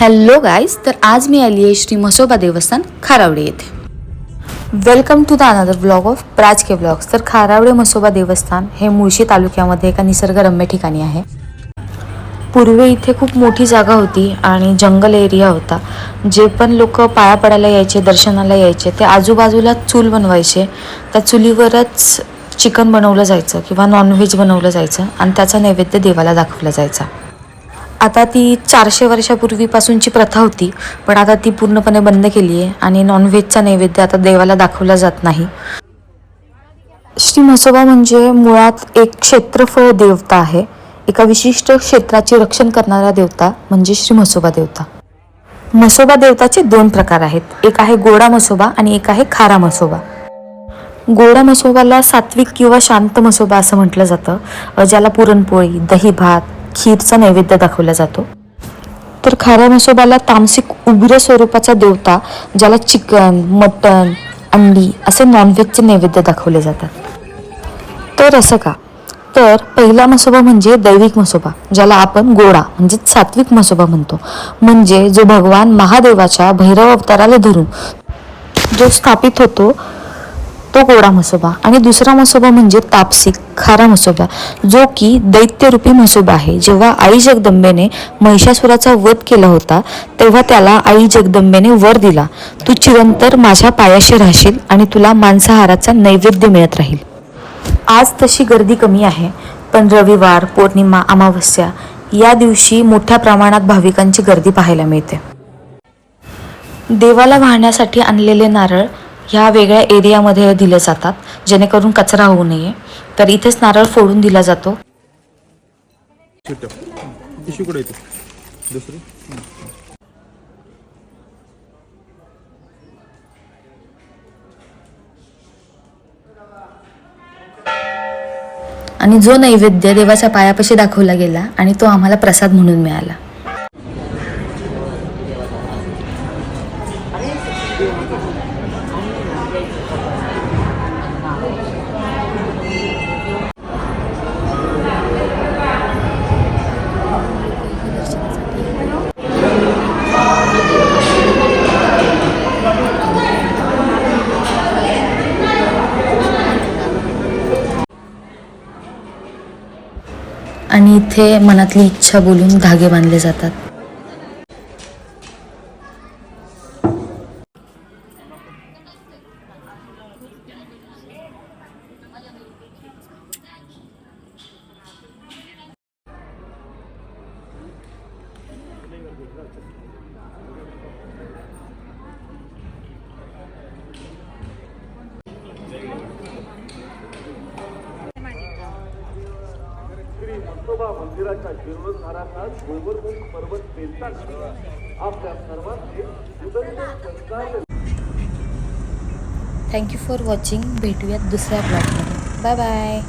Hello guys तर आज मी आली आहे श्री मसोबा देवस्थान खारावडे येथे. Welcome to the another blog of Praj K blogs तर खारावडे मसोबा देवस्थान हे मुळशी तालुक्यामध्ये एका निसर्गरम्य ठिकाणी आहे. पूर्वी इथे खूप मोठी जागा होती आणि जंगल एरिया होता. जे पण लोक पाया पडायला यायचे दर्शनाला यायचे ते आजूबाजूला चूल बनवायचे. त्या चुलीवरच चिकन बनवलं जायचं किंवा नॉनव्हेज बनवलं जायचं आणि त्याचा नैवेद्य देवाला दाखवला जायचा. आता ती चारशे वर्षापूर्वीपासूनची प्रथा होती पण आता ती पूर्णपणे बंद केली आहे आणि नॉनव्हेजचा नैवेद्य आता देवाला दाखवला जात नाही. श्री म्हसोबा म्हणजे मुळात एक क्षेत्रफळ देवता आहे. एका विशिष्ट क्षेत्राचे रक्षण करणारा देवता म्हणजे श्री म्हसोबा देवता. म्हसोबा देवताचे दोन प्रकार आहेत. एक आहे गोडा म्हसोबा आणि एक आहे खारा म्हसोबा गोडा म्हसोबाला सात्विक किंवा शांत म्हसोबा असं म्हटलं जातं ज्याला पुरणपोळी दही भात खीरचा नैवेद्य दाखवला जातो. तर खाऱ्या मसोबाला तामसिक उग्र स्वरूपाचा देवता ज्याला चिकन मटन अंडी असे नॉनव्हेजचे नैवेद्य दाखवले जातात. तर असं का? तर पहिला मसोबा म्हणजे दैविक मसोबा ज्याला आपण गोडा म्हणजे सात्विक मसोबा म्हणतो. म्हणजे जो भगवान महादेवाच्या भैरव अवताराला धरून जो स्थापित होतो तो गोडा मसोबा आणि दुसरा मसोबा म्हणजे तापसिक खारा मसोबा जो की दैत्यरूपी मसोबा आहे. जेव्हा आई जगदंबेने महिषासुराचा वध केला होता तेव्हा त्याला आई जगदंबेने वर दिला. तू चिरंतर माझ्या पायाशी राहशील आणि तुला मांसाहाराचा नैवेद्य मिळत राहील. आज तशी गर्दी कमी आहे. पण रविवार पौर्णिमा अमावस्या या दिवशी मोठ्या प्रमाणात भाविकांची गर्दी पाहायला मिळते. देवाला वाहण्यासाठी आणलेले नारळ ह्या वेगळ्या एरियामध्ये दिले जातात जेणेकरून कचरा होऊ नये. तर इथेच नारळ फोडून दिला जातो. आणि जो नैवेद्य देवाच्या पायापाशी दाखवला गेला आणि तो आम्हाला प्रसाद म्हणून मिळाला. आणि इथे मनातली इच्छा बोलून धागे बांधले जातात. श्री मंदिराच्या जीर्णोद्धाराचा गोवर्धन पर्वत पेलताना आपल्या सर्वांचे उदंड संस्कार. थँक्यू फॉर वॉचिंग भेटूयात दुसऱ्या ब्लॉगमध्ये बाय बाय